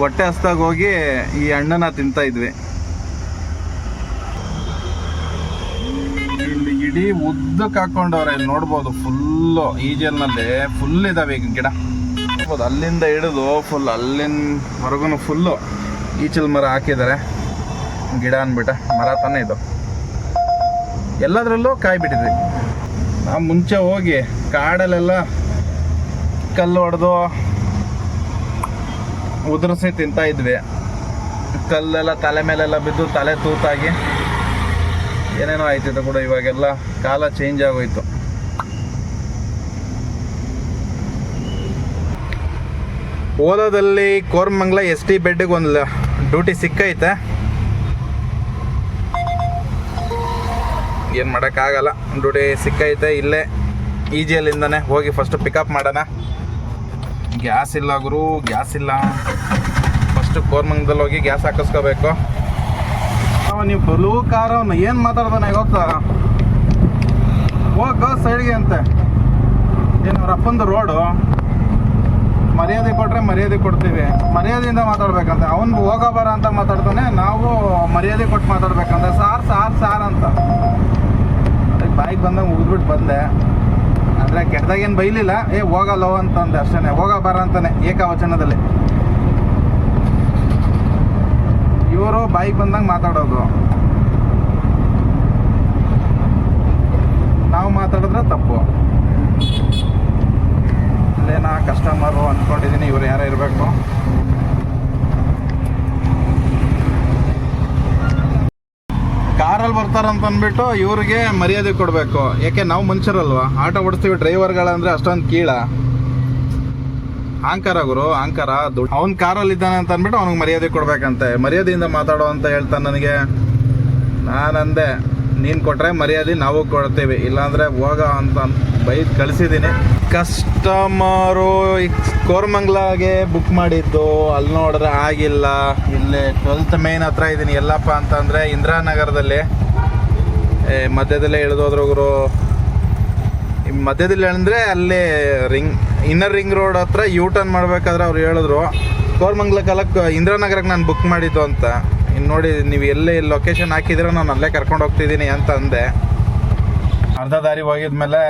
ಹೊಟ್ಟೆ ಹಸ್ದಾಗ ಹೋಗಿ ಈ ಹಣ್ಣನ್ನ ತಿಂತಾ ಇದ್ವಿ ಇಲ್ಲಿ ಇಡೀ ಉದ್ದಕ್ಕೆ ಹಾಕೊಂಡವ್ರೆ, ಇಲ್ಲಿ ನೋಡ್ಬೋದು ಫುಲ್ಲು ಈಜಲ್ನಲ್ಲಿ ಫುಲ್ ಇದಾವೆ ಈಗ ಗಿಡ. ನೋಡ್ಬೋದು, ಅಲ್ಲಿಂದ ಹಿಡಿದು ಫುಲ್ ಅಲ್ಲಿನ ಹೊರಗೂ ಫುಲ್ಲು ಈಚಲ್ ಮರ ಹಾಕಿದ್ದಾರೆ. ಗಿಡ ಅಂದ್ಬಿಟ್ಟು, ಮರ ತಾನೇ ಇದು. ಎಲ್ಲದರಲ್ಲೂ ಕಾಯಿ ಬಿಟ್ಟಿದ್ವಿ ನಾವು ಮುಂಚೆ ಹೋಗಿ ಕಾಡಲ್ಲೆಲ್ಲ ಕಲ್ಲು ಹೊಡೆದು ಉದುರಿಸಿ ತಿಂತಾ ಇದ್ವಿ. ಕಲ್ಲೆಲ್ಲ ತಲೆ ಮೇಲೆಲ್ಲ ಬಿದ್ದು ತಲೆ ತೂತಾಗಿ. ಏನೇನೋ ಆಯ್ತಿತ್ತು ಕೂಡ ಇವಾಗೆಲ್ಲ ಕಾಲ ಚೇಂಜ್ ಆಗೋಯ್ತು. ಓಲೋದಲ್ಲಿ ಕೋರ್ಮಂಗ್ಲ ಎಸ್ ಟಿ ಬೆಡ್ಗೆ ಒಂದು ಡ್ಯೂಟಿ ಸಿಕ್ಕೈತೆ. ಏನು ಮಾಡೋಕ್ಕಾಗಲ್ಲ ಡ್ಯೂಟಿ ಸಿಕ್ಕೈತೆ ಇಲ್ಲೇ ಈಜಿಯಲ್ಲಿಂದನೇ ಹೋಗಿ ಫಸ್ಟ್ ಪಿಕಪ್ ಮಾಡೋಣ. ಗ್ಯಾಸ್ ಇಲ್ಲ ಗುರು, ಗ್ಯಾಸ್ ಇಲ್ಲ. ಫಸ್ಟ್ ಕೋರ್ಮಂಗ್ದಲ್ಲಿ ಹೋಗಿ ಗ್ಯಾಸ್ ಹಾಕಿಸ್ಕೋಬೇಕು. ಅವ ನೀವು ಬ್ಲೂ ಕಾರ್ ಅವನು ಏನು ಮಾತಾಡ್ತಾನೆ ಗೊತ್ತಾ? ಹೋಗ ಸೈಡ್ಗೆ ಅಂತೆ. ಏನು ಅವ್ರ ರೋಡು ಮರ್ಯಾದೆ ಕೊಟ್ಟರೆ ಮರ್ಯಾದೆ ಕೊಡ್ತೀವಿ. ಮರ್ಯಾದೆಯಿಂದ ಮಾತಾಡ್ಬೇಕಂತೆ. ಅವನು ಹೋಗ ಬರ ಅಂತ ಮಾತಾಡ್ತಾನೆ, ನಾವು ಮರ್ಯಾದೆ ಕೊಟ್ಟು ಮಾತಾಡ್ಬೇಕಂತೆ. ಸಾರ್ ಸಾರ್ ಸಾರ್ ಅಂತ. ಅದಕ್ಕೆ ಬಾಯಿಗೆ ಬಂದಾಗ ಮುಗಿದ್ಬಿಟ್ಟು ಬಂದೆ. ಅಂದರೆ ಕೆಟ್ಟದಾಗೇನು ಬೈಲಿಲ್ಲ. ಏ, ಹೋಗಲ್ಲೋ ಅಂತಂದೆ ಅಷ್ಟೇ ಹೋಗ ಬರ ಅಂತಾನೆ ಏಕವಚನದಲ್ಲಿ. ಇವರು ಬೈಕ್ ಬಂದಂಗೆ ಮಾತಾಡೋದು. ನಾವು ಮಾತಾಡಿದ್ರೆ ತಪ್ಪು. ಅಲ್ಲೇನಾ ಕಸ್ಟಮರು ಅಂದ್ಕೊಂಡಿದ್ದೀನಿ ಇವ್ರು ಯಾರೋ ಇರಬೇಕು. ಕಾರಲ್ಲಿ ಬರ್ತಾರಂತ ಅಂದ್ಬಿಟ್ಟು ಇವ್ರಿಗೆ ಮರ್ಯಾದೆ ಕೊಡಬೇಕು. ಯಾಕೆ, ನಾವು ಮನುಷ್ಯರಲ್ವಾ? ಆಟೋ ಓಡಿಸ್ತೀವಿ ಡ್ರೈವರ್ಗಳಂದರೆ ಅಷ್ಟೊಂದು ಕೀಳ. ಅಹಂಕಾರ ಗುರು, ಅಹಂಕಾರ ದುಡ್ಡು ಅವ್ನ ಕಾರಲ್ಲಿ ಇದ್ದಾನೆ ಅಂತ ಅಂದ್ಬಿಟ್ಟು ಅವ್ನಿಗೆ ಮರ್ಯಾದೆ ಕೊಡ್ಬೇಕಂತೆ. ಮರ್ಯಾದೆಯಿಂದ ಮಾತಾಡೋ ಅಂತ ಹೇಳ್ತಾನೆ ನನಗೆ. ನಾನಂದೆ, ನೀನು ಕೊಟ್ರೆ ಮರ್ಯಾದೆ ನಾವು ಕೊಡ್ತೀವಿ. ಇಲ್ಲಾಂದ್ರೆ ಹೋಗ ಅಂತ ಬೈಕ್ ಕಳಿಸಿದ್ದೀನಿ ಕಸ್ಟಮರು ಕೋರ್ಮಂಗ್ಲಾಗೆ ಬುಕ್ ಮಾಡಿದ್ದು. ಅಲ್ಲಿ ನೋಡಿದ್ರೆ ಆಗಿಲ್ಲ. ಇಲ್ಲಿ ಟ್ವೆಲ್ತ್ ಮೇನ್ ಹತ್ರ ಇದ್ದೀನಿ ಎಲ್ಲಪ್ಪ ಅಂತಂದರೆ ಇಂದಿರಾನಗರದಲ್ಲಿ. ಮಧ್ಯದಲ್ಲೇ ಇಳಿದೋದ್ರು ಗುರು. ಈ ಮಧ್ಯದಲ್ಲಿ ಅಂದರೆ ಅಲ್ಲಿ ರಿಂಗ್ ಇನ್ನರ್ ರಿಂಗ್ ರೋಡ್ ಹತ್ರ ಯೂ ಟರ್ನ್ ಮಾಡ್ಬೇಕಾದ್ರೆ ಅವ್ರು ಹೇಳಿದ್ರು ಕೋರ್ಮಂಗ್ಲ ಕಾಲಕ್ಕೆ ಇಂದಿರಾನಗರಕ್ಕೆ ನಾನು ಬುಕ್ ಮಾಡಿದ್ದು ಅಂತ. ಇನ್ನು ನೋಡಿ, ನೀವು ಎಲ್ಲೇ ಲೊಕೇಶನ್ ಹಾಕಿದ್ರೆ ನಾನು ಅಲ್ಲೇ ಕರ್ಕೊಂಡು ಹೋಗ್ತಿದ್ದೀನಿ ಅಂತ ಅಂದೆ. ಅರ್ಧ ದಾರಿ ಹೋಗಿದ್ಮೇಲೆ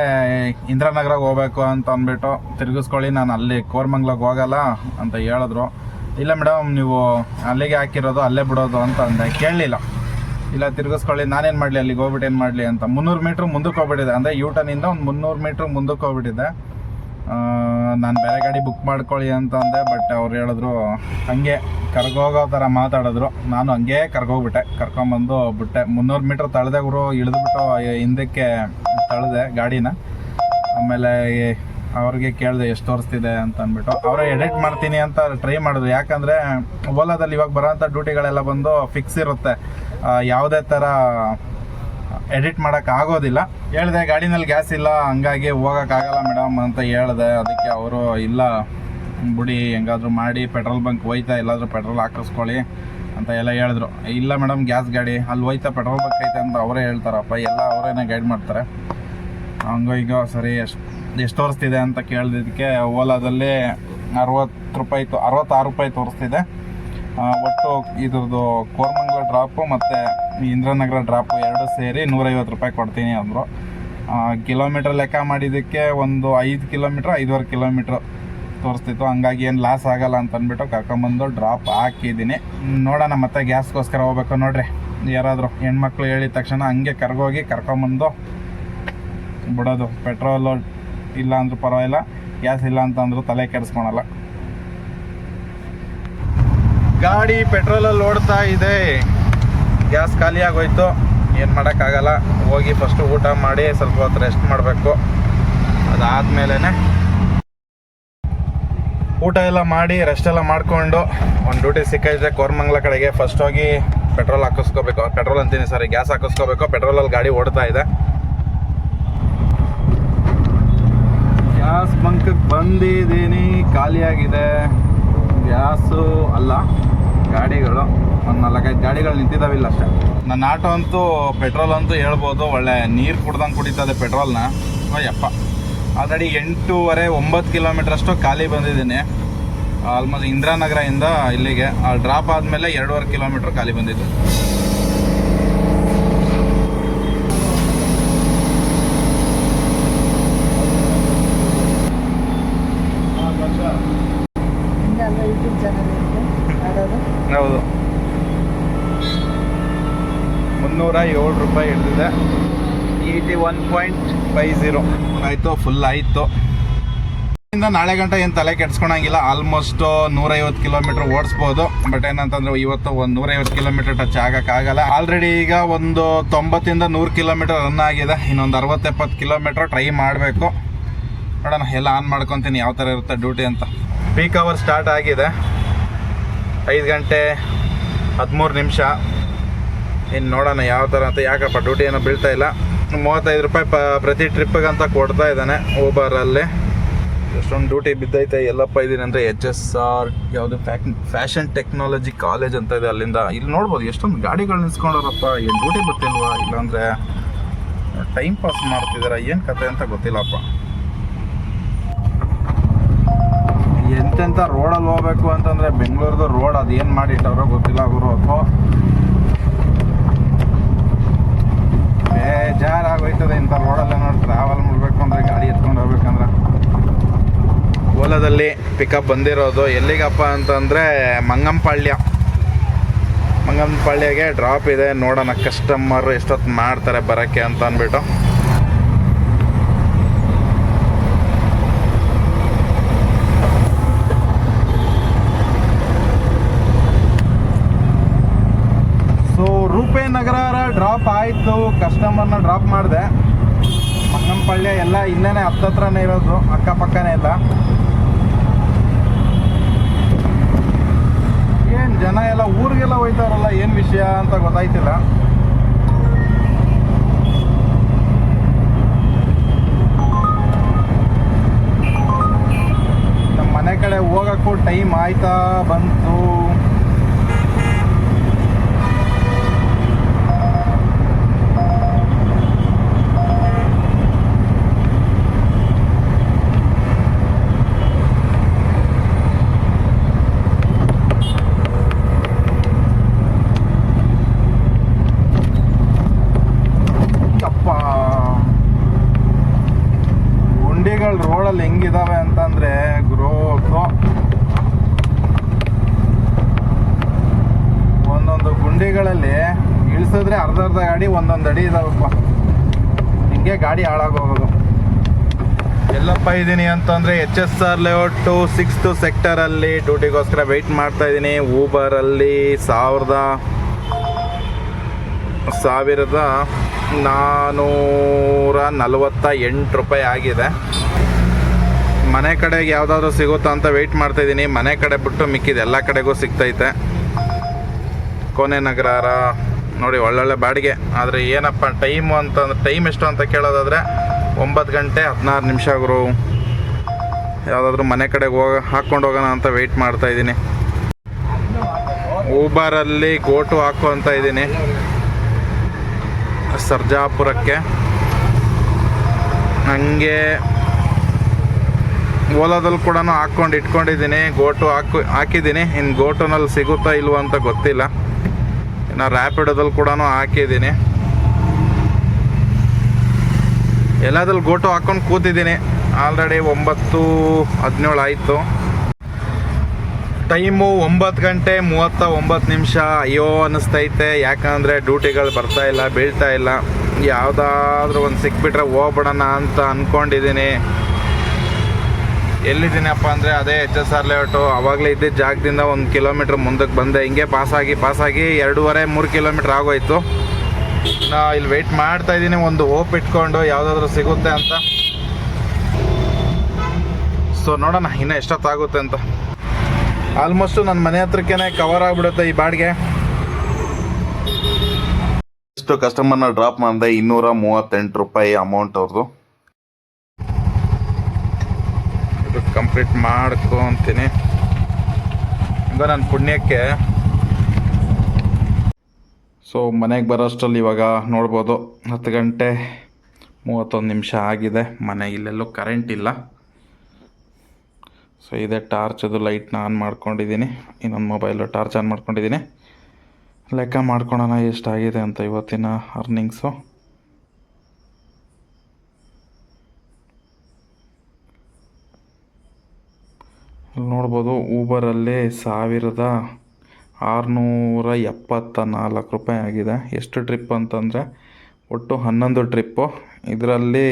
ಇಂದಿರಾನಗರಕ್ಕೆ ಹೋಗ್ಬೇಕು ಅಂತ ಅಂದ್ಬಿಟ್ಟು ತಿರುಗಿಸ್ಕೊಳ್ಳಿ, ನಾನು ಅಲ್ಲಿ ಕೋರ್ಮಂಗ್ಲಕ್ಕೆ ಹೋಗಲ್ಲ ಅಂತ ಹೇಳಿದ್ರು. ಇಲ್ಲ ಮೇಡಮ್, ನೀವು ಅಲ್ಲಿಗೆ ಹಾಕಿರೋದು ಅಲ್ಲೇ ಬಿಡೋದು ಅಂತ ಅಂದೆ. ಕೇಳಲಿಲ್ಲ. ಇಲ್ಲ, ತಿರುಗಿಸ್ಕೊಳ್ಳಿ, ನಾನೇನು ಮಾಡಲಿ, ಅಲ್ಲಿಗೆ ಹೋಗ್ಬಿಟ್ಟು ಏನು ಮಾಡಲಿ ಅಂತ. ಮುನ್ನೂರು ಮೀಟ್ರ್ ಮುಂದಕ್ಕೆ ಹೋಗ್ಬಿಟ್ಟಿದೆ. ಅಂದರೆ ಇಂದ ಒಂದು ಮುನ್ನೂರು ಮೀಟ್ರ್ ಮುಂದಕ್ಕೆ ಹೋಗ್ಬಿಟ್ಟಿದೆ. ನಾನು ಬೇರೆ ಗಾಡಿ ಬುಕ್ ಮಾಡ್ಕೊಳ್ಳಿ ಅಂತ ಅಂದೆ ಬಟ್ ಅವ್ರು ಹೇಳಿದ್ರು, ಹಂಗೆ ಕರ್ಗೋಗೋ ಥರ ಮಾತಾಡಿದ್ರು. ನಾನು ಹಂಗೆ ಕರ್ಗೋಗ್ಬಿಟ್ಟೆ. ಕರ್ಕೊಂಬಂದು ಬಿಟ್ಟೆ. ಮುನ್ನೂರು ಮೀಟ್ರ್ ತಳ್ದೆ ಗುರು, ಇಳಿದ್ಬಿಟ್ಟು ಹಿಂದಕ್ಕೆ ತಳ್ದೆ ಗಾಡಿನ. ಆಮೇಲೆ ಅವ್ರಿಗೆ ಕೇಳಿದೆ ಎಷ್ಟು ತೋರಿಸ್ತಿದೆ ಅಂತ ಅಂದ್ಬಿಟ್ಟು. ಅವರೇ ಎಡಿಟ್ ಮಾಡ್ತೀನಿ ಅಂತ ಟ್ರೈ ಮಾಡಿದ್ರು. ಯಾಕಂದರೆ ಓಲಾದಲ್ಲಿ ಇವಾಗ ಬರೋಂಥ ಡ್ಯೂಟಿಗಳೆಲ್ಲ ಬಂದು ಫಿಕ್ಸ್ ಇರುತ್ತೆ. ಯಾವುದೇ ಥರ ಎಡಿಟ್ ಮಾಡೋಕೆ ಆಗೋದಿಲ್ಲ. ಹೇಳಿದೆ, ಗಾಡಿನಲ್ಲಿ ಗ್ಯಾಸ್ ಇಲ್ಲ, ಹಂಗಾಗಿ ಹೋಗೋಕ್ಕಾಗಲ್ಲ ಮೇಡಮ್ ಅಂತ ಹೇಳಿದೆ. ಅದಕ್ಕೆ ಅವರು, ಇಲ್ಲ, ಬಿಡಿ, ಹೆಂಗಾದ್ರೂ ಮಾಡಿ ಪೆಟ್ರೋಲ್ ಬಂಕ್ ಹೋಯ್ತಾ, ಎಲ್ಲಾದರೂ ಪೆಟ್ರೋಲ್ ಹಾಕಿಸ್ಕೊಳ್ಳಿ ಅಂತ ಎಲ್ಲ ಹೇಳಿದ್ರು. ಇಲ್ಲ ಮೇಡಮ್ ಗ್ಯಾಸ್ ಗಾಡಿ, ಅಲ್ಲಿ ಹೋಯ್ತಾ ಪೆಟ್ರೋಲ್ ಬಂಕ್ ಐತೆ ಅಂತ ಅವರೇ ಹೇಳ್ತಾರಪ್ಪ. ಎಲ್ಲ ಅವರೇನೆ ಗೈಡ್ ಮಾಡ್ತಾರೆ. ಹಂಗೋ ಈಗ ಸರಿ, ಎಷ್ಟು ಎಷ್ಟು ತೋರಿಸ್ತಿದೆ ಅಂತ ಕೇಳಿದ್ದಕ್ಕೆ ಓಲಾದಲ್ಲಿ ಅರವತ್ತು ರೂಪಾಯಿ ಅರವತ್ತಾರು ರೂಪಾಯಿ ತೋರಿಸ್ತಿದೆ. ಒಟ್ಟು ಇದ್ರದ್ದು ಕೋರ್ಮಂಗ್ಲ ಡ್ರಾಪು ಮತ್ತು ಇಂದ್ರನಗರ ಡ್ರಾಪು ಎರಡು ಸೇರಿ ನೂರೈವತ್ತು ರೂಪಾಯಿ ಕೊಡ್ತೀನಿ ಅಂದರು. ಕಿಲೋಮೀಟ್ರ್ ಲೆಕ್ಕ ಮಾಡಿದ್ದಕ್ಕೆ ಒಂದು ಐದು ಕಿಲೋಮೀಟ್ರ್ ಐದುವರೆ ಕಿಲೋಮೀಟ್ರ್ ತೋರಿಸ್ತಿತ್ತು. ಹಂಗಾಗಿ ಏನು ಲಾಸ್ ಆಗಲ್ಲ ಅಂತ ಅಂದ್ಬಿಟ್ಟು ಕರ್ಕೊಂಬಂದು ಡ್ರಾಪ್ ಹಾಕಿದ್ದೀನಿ. ನೋಡೋಣ ಮತ್ತೆ ಗ್ಯಾಸ್ಗೋಸ್ಕರ ಹೋಗ್ಬೇಕು ನೋಡ್ರಿ. ಯಾರಾದರೂ ಹೆಣ್ಮಕ್ಳು ಹೇಳಿದ ತಕ್ಷಣ ಹಂಗೆ ಕರ್ಗೋಗಿ ಕರ್ಕೊಂಬಂದು ಬಿಡೋದು. ಪೆಟ್ರೋಲು ಇಲ್ಲ ಅಂದ್ರೂ ಪರವಾಗಿಲ್ಲ. ಗ್ಯಾಸ್ ಇಲ್ಲ ಅಂತಂದ್ರೂ ತಲೆ ಕೆಡಿಸ್ಕೊಳಲ್ಲ. ಗಾಡಿ ಪೆಟ್ರೋಲಲ್ಲಿ ಓಡ್ತಾ ಇದೆ. ಗ್ಯಾಸ್ ಖಾಲಿ ಆಗೋಯ್ತು. ಏನು ಮಾಡೋಕ್ಕಾಗಲ್ಲ. ಹೋಗಿ ಫಸ್ಟು ಊಟ ಮಾಡಿ ಸ್ವಲ್ಪ ಹೊತ್ತು ರೆಸ್ಟ್ ಮಾಡಬೇಕು. ಅದಾದಮೇಲೆ ಊಟ ಎಲ್ಲ ಮಾಡಿ ರೆಸ್ಟ್ ಎಲ್ಲ ಮಾಡಿಕೊಂಡು ಒಂದು ಡ್ಯೂಟಿ ಸಿಕ್ಕಿದ್ರೆ ಕೋರ್ಮಂಗ್ಲ ಕಡೆಗೆ ಫಸ್ಟ್ ಹೋಗಿ ಪೆಟ್ರೋಲ್ ಹಾಕಿಸ್ಕೋಬೇಕು. ಪೆಟ್ರೋಲ್ ಅಂತೀನಿ ಸರಿ ಗ್ಯಾಸ್ ಹಾಕಿಸ್ಕೋಬೇಕು. ಪೆಟ್ರೋಲಲ್ಲಿ ಗಾಡಿ ಓಡ್ತಾ ಇದೆ. ಗ್ಯಾಸ್ ಬಂಕ್ ಬಂದಿದ್ದೀನಿ, ಖಾಲಿಯಾಗಿದೆ. ಗ್ಯಾಸು ಅಲ್ಲ, ಗಾಡಿಗಳು. ಒಂದು ನಾಲ್ಕೈದು ಗಾಡಿಗಳು ನಿಂತಿದ್ದಾವಿಲ್ಲ ಅಷ್ಟೇ. ನನ್ನ ಆಟೋ ಅಂತೂ, ಪೆಟ್ರೋಲ್ ಅಂತೂ ಹೇಳ್ಬೋದು, ಒಳ್ಳೆ ನೀರು ಕುಡ್ದಂಗೆ ಕುಡಿತದೆ ಪೆಟ್ರೋಲ್ನ. ಯಪ್ಪ ಆಲ್ರೆಡಿ ಎಂಟೂವರೆ, ಒಂಬತ್ತು ಕಿಲೋಮೀಟ್ರ್ ಅಷ್ಟು ಖಾಲಿ ಬಂದಿದ್ದೀನಿ. ಆಲ್ಮೋಸ್ಟ್ ಇಂದಿರಾನಗರದಿಂದ ಇಲ್ಲಿಗೆ. ಡ್ರಾಪ್ ಆದಮೇಲೆ ಎರಡೂವರೆ ಕಿಲೋಮೀಟ್ರ್ ಖಾಲಿ ಬಂದಿದ್ದು ಹಿಂಗೆ ಅಲ್ಲ ಯೂಟ್ಯೂಬ್ ಚಾನಲ್ ಇರುತ್ತೆ ಮಾಡೋದು ಹೌದು ಮುನ್ನೂರ ಏಳು ರೂಪಾಯಿ ಹಿಡಿದಿದೆ eighty one point five zero ಆಯಿತು ಫುಲ್ ಆಯಿತು. ಇಂದ ನಾಳೆ ಗಂಟೆ ಏನು ತಲೆ ಕೆಡ್ಸ್ಕೊಳಂಗಿಲ್ಲ ಆಲ್ಮೋಸ್ಟ್ ನೂರೈವತ್ತು ಕಿಲೋಮೀಟರ್ ಓಡಿಸ್ಬೋದು. ಬಟ್ ಏನಂತಂದ್ರೆ ಇವತ್ತು ಒಂದು ನೂರೈವತ್ತು ಕಿಲೋಮೀಟರ್ ಟಚ್ ಆಗೋಕ್ಕಾಗಲ್ಲ ಆಲ್ರೆಡಿ ಈಗ ಒಂದು ತೊಂಬತ್ತಿಂದ ನೂರು ಕಿಲೋಮೀಟರ್ ರನ್ ಆಗಿದೆ. ಇನ್ನೊಂದು ಅರವತ್ತೆಪ್ಪತ್ತು ಕಿಲೋಮೀಟರ್ ಟ್ರೈ ಮಾಡಬೇಕು. ನೋಡೋಣ, ಎಲ್ಲ ಆನ್ ಮಾಡ್ಕೊತೀನಿ, ಯಾವ ಥರ ಇರುತ್ತೆ ಡ್ಯೂಟಿ ಅಂತ. ಪೀಕ್ ಅವರ್ ಸ್ಟಾರ್ಟ್ ಆಗಿದೆ. ಐದು ಗಂಟೆ ಹದಿಮೂರು ನಿಮಿಷ. ಇನ್ನು ನೋಡೋಣ ಯಾವ ಥರ ಅಂತ. ಯಾಕಪ್ಪ ಡ್ಯೂಟಿ ಏನೋ ಬೀಳ್ತಾ ಇಲ್ಲ. ಮೂವತ್ತೈದು ರೂಪಾಯಿ ಪ ಪ್ರತಿ ಅಂತ ಕೊಡ್ತಾ ಇದ್ದಾನೆ ಊಬರಲ್ಲಿ ಎಷ್ಟೊಂದು ಡ್ಯೂಟಿ ಬಿದ್ದೈತೆ. ಎಲ್ಲಪ್ಪ ಇದ್ದೀನಿ ಅಂದರೆ ಎಚ್ ಎಸ್ ಆರ್ ಯಾವುದು ಫ್ಯಾಕ್ ಫ್ಯಾಷನ್ ಟೆಕ್ನಾಲಜಿ ಕಾಲೇಜ್ ಅಂತ ಇದೆ ಅಲ್ಲಿಂದ. ಇಲ್ಲಿ ನೋಡ್ಬೋದು ಎಷ್ಟೊಂದು ಗಾಡಿಗಳು ನಿಲ್ಸ್ಕೊಂಡವ್ರಪ್ಪ. ಏನು ಡ್ಯೂಟಿ ಬರ್ತಿಲ್ವಾ ಇಲ್ಲಾಂದರೆ ಟೈಮ್ ಪಾಸ್ ಮಾಡ್ತಿದಾರ? ಏನು ಕತೆ ಅಂತ ಗೊತ್ತಿಲ್ಲಪ್ಪ. ಎಂತೆಂಥ ರೋಡಲ್ಲಿ ಹೋಗ್ಬೇಕು ಅಂತಂದರೆ ಬೆಂಗಳೂರ್ದು ರೋಡ್ ಅದೇನು ಮಾಡಿಟ್ಟಾರೋ ಗೊತ್ತಿಲ್ಲ ಗುರು. ಅಥವಾ ಬೇಜಾರಾಗೋಯ್ತದೆ ಇಂಥ ರೋಡಲ್ಲ ನೋಡಿ ಟ್ರಾವೆಲ್ ಮಾಡಬೇಕು ಅಂದರೆ ಗಾಡಿ ಎತ್ಕೊಂಡು ಹೋಗ್ಬೇಕಂದ್ರೆ. ಓಲಾದಲ್ಲಿ ಪಿಕಪ್ ಬಂದಿರೋದು. ಎಲ್ಲಿಗಪ್ಪ ಅಂತಂದರೆ ಮಂಗಂಪಾಳ್ಯ. ಮಂಗಂಪಾಳ್ಯಗೆ ಡ್ರಾಪ್ ಇದೆ. ನೋಡೋಣ ಕಸ್ಟಮರ್ ಎಷ್ಟೊತ್ತು ಮಾಡ್ತಾರೆ ಬರೋಕ್ಕೆ ಅಂತ ಅಂದ್ಬಿಟ್ಟು. ಸೊ ನಗರ ಡ್ರಾಪ್ ಆಯಿತು ಕಸ್ಟಮರ್ನ ಡ್ರಾಪ್ ಮಾಡಿದೆ. ಮಂಗಂಪಳ್ಳಿ ಎಲ್ಲ ಇಲ್ಲೇ ಹತ್ತತ್ರನೇ ಇರೋದು, ಅಕ್ಕಪಕ್ಕನೇ ಇಲ್ಲ. ಏನು ಜನ ಎಲ್ಲ ಊರಿಗೆಲ್ಲ ಹೋಯ್ತಾರಲ್ಲ, ಏನು ವಿಷಯ ಅಂತ ಗೊತ್ತಾಯ್ತಿಲ್ಲ. ನಮ್ಮ ಮನೆ ಕಡೆ ಹೋಗಕ್ಕೂ ಟೈಮ್ ಆಯ್ತಾ ಬಂತು ಅಪ್ಪ ಗುಂಡಿಗಳು ರೋಡಲ್ಲಿ ಹೆಂಗಿದಾವೆ ಅಂತಂದ್ರೆ ಗ್ರೋತು ಒಂದೊಂದು ಗುಂಡಿಗಳಲ್ಲಿ ಇಳಿಸಿದ್ರೆ ಅರ್ಧ ಅರ್ಧ ಗಾಡಿ, ಒಂದೊಂದು ಅಡಿ ಇದಾವಪ್ಪ. ಹಿಂಗೆ ಗಾಡಿ ಹಾಳಾಗೋಗೋದು. ಎಲ್ಲಪ್ಪ ಇದ್ದೀನಿ ಅಂತಂದರೆ H S R layout sixth ಸೆಕ್ಟರಲ್ಲಿ ಡ್ಯೂಟಿಗೋಸ್ಕರ ವೆಯ್ಟ್ ಮಾಡ್ತಾ ಇದ್ದೀನಿ ಊಬರಲ್ಲಿ ಸಾವಿರದ ಸಾವಿರದ ನಾನ್ನೂರ ನಲವತ್ತ ಎಂಟು ರೂಪಾಯಿ ಆಗಿದೆ. ಮನೆ ಕಡೆಗೆ ಯಾವುದಾದ್ರೂ ಸಿಗುತ್ತಾ ಅಂತ ವೆಯ್ಟ್ ಮಾಡ್ತಾ ಇದ್ದೀನಿ ಮನೆ ಕಡೆ ಬಿಟ್ಟು ಮಿಕ್ಕಿದೆ ಎಲ್ಲ ಕಡೆಗೂ ಸಿಗ್ತೈತೆ. ಕೋನೆ ನಗರ ನೋಡಿ, ಒಳ್ಳೊಳ್ಳೆ ಬಾಡಿಗೆ. ಆದರೆ ಏನಪ್ಪ ಟೈಮು ಅಂತಂದ್ರೆ ಟೈಮ್ ಎಷ್ಟು ಅಂತ ಕೇಳೋದಾದರೆ ಒಂಬತ್ತು ಗಂಟೆ ಹದಿನಾರು ನಿಮಿಷ ಗುರು. ಯಾವುದಾದ್ರೂ ಮನೆ ಕಡೆಗೆ ಹೋಗ, ಹಾಕ್ಕೊಂಡು ಹೋಗೋಣ ಅಂತ ವೆಯ್ಟ್ ಮಾಡ್ತಾ ಇದ್ದೀನಿ. ಊಬರಲ್ಲಿ ಗೋಟು ಅಂತ ಇದ್ದೀನಿ. ಸರ್ಜಾಪುರಕ್ಕೆ. ಹಂಗೆ ಓಲಾದಲ್ಲಿ ಕೂಡ ಹಾಕ್ಕೊಂಡು ಇಟ್ಕೊಂಡಿದ್ದೀನಿ ಗೋಟು ಹಾಕು, ಹಾಕಿದ್ದೀನಿ. ಇನ್ನು ಗೋಟುನಲ್ಲಿ ಸಿಗುತ್ತಾ ಇಲ್ವೋ ಅಂತ ಗೊತ್ತಿಲ್ಲ. ಇನ್ನು ರ್ಯಾಪಿಡೋದಲ್ಲಿ ಕೂಡ ಹಾಕಿದ್ದೀನಿ ಎಲ್ಲಾದ್ರಲ್ಲಿ ಗೋಟು ಹಾಕೊಂಡು ಕೂತಿದ್ದೀನಿ. ಆಲ್ರೆಡಿ ಒಂಬತ್ತು, ಹದಿನೇಳು ಆಯಿತು. ಟೈಮು ಒಂಬತ್ತು ಗಂಟೆ ಮೂವತ್ತ ಒಂಬತ್ತು ನಿಮಿಷ. ಅಯ್ಯೋ ಅನ್ನಿಸ್ತೈತೆ. ಯಾಕಂದರೆ ಡ್ಯೂಟಿಗಳು ಬರ್ತಾ ಇಲ್ಲ, ಬೀಳ್ತಾ ಇಲ್ಲ. ಯಾವುದಾದ್ರೂ ಒಂದು ಸಿಕ್ಬಿಟ್ರೆ ಹೋಗ್ಬಿಡೋಣ ಅಂತ ಅಂದ್ಕೊಂಡಿದ್ದೀನಿ ಎಲ್ಲಿದ್ದೀನಪ್ಪ ಅಂದರೆ ಅದೇ ಎಚ್ ಎಸ್ ಆರ್ ಲೇಔಟು ಅವಾಗಲೇ ಇದ್ದಿದ್ದ ಜಾಗದಿಂದ ಒಂದು ಕಿಲೋಮೀಟ್ರ್ ಮುಂದಕ್ಕೆ ಬಂದೆ. ಹಿಂಗೆ ಪಾಸಾಗಿ ಪಾಸಾಗಿ ಎರಡೂವರೆ, ಮೂರು ಕಿಲೋಮೀಟ್ರ್ ಆಗೋಯ್ತು. ನಾ ಇಲ್ಲಿ ವೆಯ್ಟ್ ಮಾಡ್ತಾ ಇದ್ದೀನಿ, ಒಂದು ಹೋಪ್ ಇಟ್ಕೊಂಡು ಯಾವುದಾದ್ರೂ ಸಿಗುತ್ತೆ ಅಂತ. ಸೊ ನೋಡೋಣ, ಇನ್ನೂ ಎಷ್ಟೊತ್ತಾಗುತ್ತೆ ಅಂತ. ಆಲ್ಮೋಸ್ಟು ನನ್ನ ಮನೆ ಹತ್ರಕ್ಕೇ ಕವರ್ ಆಗಿಬಿಡುತ್ತೆ ಈ ಬಾಡಿಗೆ. ಎಷ್ಟು ಕಸ್ಟಮರ್ನ ಡ್ರಾಪ್ ಮಾಡಿದೆ ಇನ್ನೂರ ಮೂವತ್ತೆಂಟು ರೂಪಾಯಿ ಅಮೌಂಟ್ ಅವ್ರದ್ದು ಇದು ಕಂಪ್ಲೀಟ್ ಮಾಡ್ಕೊ ಅಂತೀನಿ. ಈಗ ನನ್ನ ಪುಣ್ಯಕ್ಕೆ ಸೊ ಮನೆಗೆ ಬರೋಷ್ಟರಲ್ಲಿ ಇವಾಗ ನೋಡ್ಬೋದು, ಹತ್ತು ಗಂಟೆ ಮೂವತ್ತೊಂದು ನಿಮಿಷ ಆಗಿದೆ. ಮನೆ ಇಲ್ಲೆಲ್ಲೂ ಕರೆಂಟ್ ಇಲ್ಲ. ಸೊ ಇದೇ ಟಾರ್ಚದು ಲೈಟ್ನ ಆನ್ ಮಾಡ್ಕೊಂಡಿದ್ದೀನಿ. ಇನ್ನೊಂದು ಮೊಬೈಲು ಟಾರ್ಚ್ ಆನ್ ಮಾಡ್ಕೊಂಡಿದ್ದೀನಿ. ಲೆಕ್ಕ ಮಾಡ್ಕೊಳೋಣ ಎಷ್ಟಾಗಿದೆ ಅಂತ ಇವತ್ತಿನ ಅರ್ನಿಂಗ್ಸು ಇಲ್ಲಿ ನೋಡ್ಬೋದು, ಊಬರಲ್ಲಿ ಸಾವಿರದ ಆರುನೂರ ಎಪ್ಪತ್ತ ನಾಲ್ಕು ರೂಪಾಯಿ ಆಗಿದೆ. ಎಷ್ಟು ಟ್ರಿಪ್ ಅಂತಂದರೆ, ಒಟ್ಟು ಹನ್ನೊಂದು ಟ್ರಿಪ್ಪು. ಇದರಲ್ಲಿ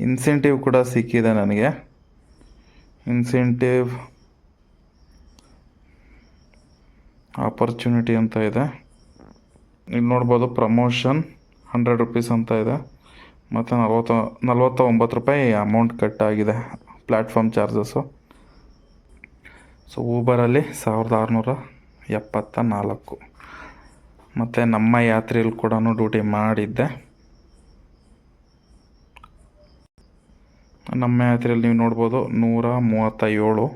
ಇನ್ಸೆಂಟಿವ್ ಕೂಡ ಸಿಕ್ಕಿದೆ ನನಗೆ. ಇನ್ಸೆಂಟಿವ್ ಆಪರ್ಚುನಿಟಿ ಅಂತ ಇದೆ. ಇಲ್ಲಿ ನೋಡ್ಬೋದು ಪ್ರಮೋಷನ್ ಹಂಡ್ರೆಡ್ ರುಪೀಸ್ ಅಂತ ಇದೆ. ಮತ್ತು ನಲ್ವತ್ತ ನಲ್ವತ್ತ ಒಂಬತ್ತು ರೂಪಾಯಿ ಅಮೌಂಟ್ ಕಟ್ ಆಗಿದೆ ಪ್ಲ್ಯಾಟ್ಫಾರ್ಮ್ ಚಾರ್ಜಸ್ಸು ಸೊ ಊಬರಲ್ಲಿ ಸಾವಿರದ ಆರುನೂರ ಎಪ್ಪತ್ತ ನಾಲ್ಕು ಮತ್ತು ನಮ್ಮ ಯಾತ್ರೆಯಲ್ಲಿ ಕೂಡ ಡ್ಯೂಟಿ ಮಾಡಿದ್ದೆ. ನಮ್ಮ ಯಾತ್ರೆಯಲ್ಲಿ ನೀವು ನೋಡ್ಬೋದು ನೂರ ಮೂವತ್ತ ಏಳು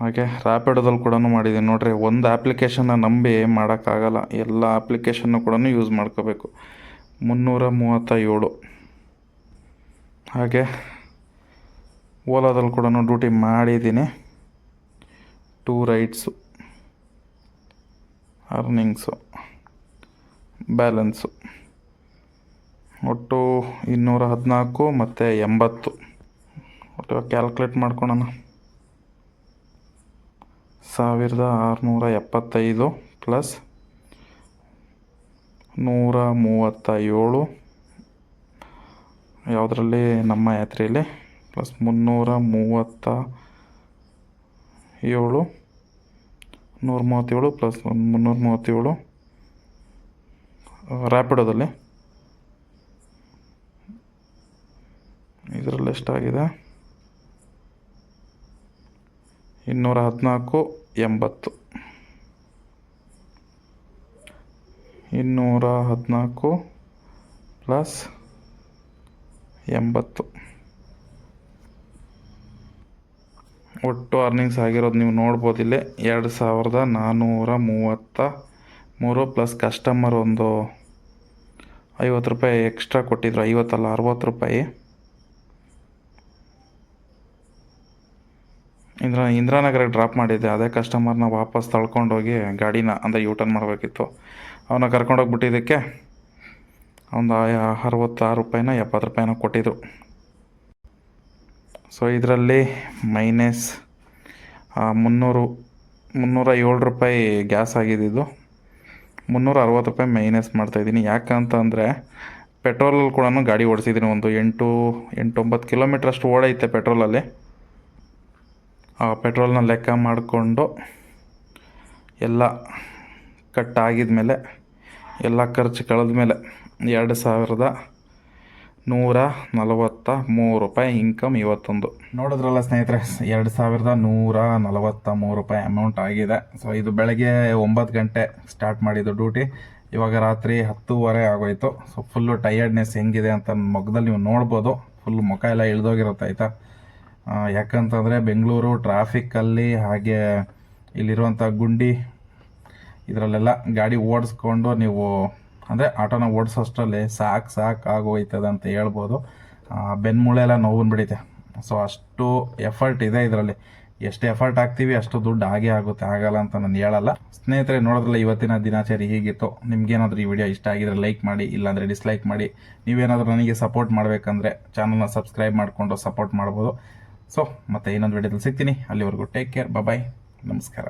ಹಾಗೆ ರ್ಯಾಪಿಡೋದಲ್ಲಿ ಕೂಡ ಮಾಡಿದ್ದೀನಿ. ನೋಡ್ರಿ, ಒಂದು ಆ್ಯಪ್ಲಿಕೇಶನ್ನ ನಂಬಿ ಮಾಡೋಕ್ಕಾಗಲ್ಲ. ಎಲ್ಲ ಆ್ಯಪ್ಲಿಕೇಶನ್ನು ಕೂಡ ಯೂಸ್ ಮಾಡ್ಕೋಬೇಕು. ಮುನ್ನೂರ ಮೂವತ್ತ ಏಳು ಹಾಗೆ ಓಲಾದಲ್ಲಿ ಕೂಡ ಡ್ಯೂಟಿ ಮಾಡಿದ್ದೀನಿ. ಟೂ ರೈಡ್ಸು ಅರ್ನಿಂಗ್ಸು ಬ್ಯಾಲೆನ್ಸು ಒಟ್ಟು ಇನ್ನೂರ ಹದಿನಾಲ್ಕು ಮತ್ತು ಎಂಬತ್ತು. ಒಟ್ಟು ಕ್ಯಾಲ್ಕುಲೇಟ್ ಮಾಡ್ಕೊಳೋಣ. ಸಾವಿರದ ಆರುನೂರ ಎಪ್ಪತ್ತೈದು ಪ್ಲಸ್ ನೂರ ಮೂವತ್ತ ಏಳು ಯಾವುದರಲ್ಲಿ ನಮ್ಮ ಯಾತ್ರೆಯಲ್ಲಿ? ಪ್ಲಸ್ ಮುನ್ನೂರ ಮೂವತ್ತ ಏಳು, ನೂರ ಮೂವತ್ತೇಳು ಪ್ಲಸ್ ಮುನ್ನೂರ ಮೂವತ್ತೇಳು. ರ್ಯಾಪಿಡೋದಲ್ಲಿ ಇದರಲ್ಲಿ ಎಷ್ಟಾಗಿದೆ? ಇನ್ನೂರ ಹದಿನಾಲ್ಕು, ಎಂಬತ್ತು. ಇನ್ನೂರ ಹದಿನಾಲ್ಕು ಪ್ಲಸ್ ಎಂಬತ್ತು. ಒಟ್ಟು ಅರ್ನಿಂಗ್ಸ್ ಆಗಿರೋದು ನೀವು ನೋಡ್ಬೋದು ಇಲ್ಲಿ. ಎರಡು ಸಾವಿರದ ನಾನ್ನೂರ ಮೂವತ್ತ ಮೂರು ಪ್ಲಸ್ ಕಸ್ಟಮರ್ ಒಂದು ಐವತ್ತು ರೂಪಾಯಿ ಎಕ್ಸ್ಟ್ರಾ ಕೊಟ್ಟಿದ್ರು. ಐವತ್ತಲ್ಲ, ಅರವತ್ತು ರೂಪಾಯಿ. ಇಂದ್ರ, ಇಂದಿರಾನಗರಕ್ಕೆ ಡ್ರಾಪ್ ಮಾಡಿದ್ದೆ. ಅದೇ ಕಸ್ಟಮರ್ನ ವಾಪಸ್ ತಳ್ಕೊಂಡೋಗಿ ಗಾಡಿನ ಅಂದರೆ ಯೂ ಟರ್ನ್ ಮಾಡಬೇಕಿತ್ತು. ಅವನ್ನ ಕರ್ಕೊಂಡೋಗ್ಬಿಟ್ಟಿದ್ದಕ್ಕೆ ಒಂದು ಅರವತ್ತಾರು ರೂಪಾಯಿನ ಎಪ್ಪತ್ತು ರೂಪಾಯಿನ ಕೊಟ್ಟಿದ್ರು. ಸೊ ಇದರಲ್ಲಿ ಮೈನಸ್ ಮುನ್ನೂರು ಮುನ್ನೂರ ಏಳು ರೂಪಾಯಿ ಗ್ಯಾಸ್ ಆಗಿದ್ದಿದ್ದು ಮುನ್ನೂರ ಅರವತ್ತು ರೂಪಾಯಿ ಮೈನಸ್ ಮಾಡ್ತಾಯಿದ್ದೀನಿ ಯಾಕಂತ ಅಂದರೆ ಪೆಟ್ರೋಲಲ್ಲಿ ಕೂಡ ಗಾಡಿ ಓಡಿಸಿದ್ದೀನಿ. ಒಂದು ಎಂಟು, ಎಂಟೊಂಬತ್ತು ಕಿಲೋಮೀಟ್ರ್ ಅಷ್ಟು ಓಡೈತೆ ಪೆಟ್ರೋಲಲ್ಲಿ ಆ ಪೆಟ್ರೋಲ್ನ ಲೆಕ್ಕ ಮಾಡಿಕೊಂಡು ಎಲ್ಲ ಕಟ್ ಆಗಿದ ಮೇಲೆ ಎಲ್ಲ ಖರ್ಚು ಕಳೆದ ಮೇಲೆ ಎರಡು ಸಾವಿರದ ನೂರ ನಲವತ್ತ ಮೂರು ರೂಪಾಯಿ ಇನ್ಕಮ್ ಇವತ್ತೊಂದು. ನೋಡಿದ್ರಲ್ಲ ಸ್ನೇಹಿತರೆ, ಎರಡು ಸಾವಿರದ ನೂರ ನಲವತ್ತ ಮೂರು ರೂಪಾಯಿ ಅಮೌಂಟ್ ಆಗಿದೆ. ಸೊ ಇದು ಬೆಳಗ್ಗೆ ಒಂಬತ್ತು ಗಂಟೆ ಸ್ಟಾರ್ಟ್ ಮಾಡಿದ್ದು ಡ್ಯೂಟಿ ಇವಾಗ ರಾತ್ರಿ ಹತ್ತೂವರೆ ಆಗೋಯ್ತು. ಸೊ ಫುಲ್ಲು ಟಯರ್ಡ್ನೆಸ್ ಹೆಂಗಿದೆ ಅಂತ ನನ್ನ ಮೊಗದಲ್ಲಿ ನೀವು ನೋಡ್ಬೋದು. ಫುಲ್ ಮುಖ ಎಲ್ಲ ಇಳ್ದೋಗಿರುತ್ತೆ, ಆಯಿತಾ? ಯಾಕಂತಂದರೆ ಬೆಂಗಳೂರು ಟ್ರಾಫಿಕ್ಕಲ್ಲಿ ಹಾಗೆ ಇಲ್ಲಿರುವಂಥ ಗುಂಡಿ ಇದರಲ್ಲೆಲ್ಲ ಗಾಡಿ ಓಡಿಸ್ಕೊಂಡು ನೀವು ಅಂದರೆ ಆಟೋನ ಓಡಿಸೋಷ್ಟರಲ್ಲಿ ಸಾಕು ಸಾಕು ಆಗೋಯ್ತದೆ ಅಂತ ಹೇಳ್ಬೋದು. ಬೆನ್ಮೂಳೆ ಎಲ್ಲ ನೋವು ಬಿಡಿತೆ ಸೊ ಅಷ್ಟು ಎಫರ್ಟ್ ಇದೆ ಇದರಲ್ಲಿ. ಎಷ್ಟು ಎಫರ್ಟ್ ಹಾಕ್ತೀವಿ, ಅಷ್ಟು ದುಡ್ಡು ಆಗೇ ಆಗುತ್ತೆ. ಆಗಲ್ಲ ಅಂತ ನಾನು ಹೇಳಲ್ಲ. ಸ್ನೇಹಿತರೆ, ನೋಡೋದ್ರಲ್ಲ ಇವತ್ತಿನ ದಿನಾಚರಿ ಹೀಗಿತ್ತು? ನಿಮ್ಗೇನಾದ್ರೂ ಈ ವಿಡಿಯೋ ಇಷ್ಟ ಆಗಿದ್ರೆ ಲೈಕ್ ಮಾಡಿ, ಇಲ್ಲಾಂದರೆ ಡಿಸ್ಲೈಕ್ ಮಾಡಿ. ನೀವೇನಾದರೂ ನನಗೆ ಸಪೋರ್ಟ್ ಮಾಡಬೇಕಂದ್ರೆ ಚಾನಲ್ನ ಸಬ್ಸ್ಕ್ರೈಬ್ ಮಾಡಿಕೊಂಡು ಸಪೋರ್ಟ್ ಮಾಡ್ಬೋದು. ಸೊ ಮತ್ತೆ ಇನ್ನೊಂದು ವಿಡಿಯೋದಲ್ಲಿ ಸಿಗ್ತೀನಿ. ಅಲ್ಲಿವರೆಗೂ ಟೇಕ್ ಕೇರ್ ಬಾಯ್ ನಮಸ್ಕಾರ.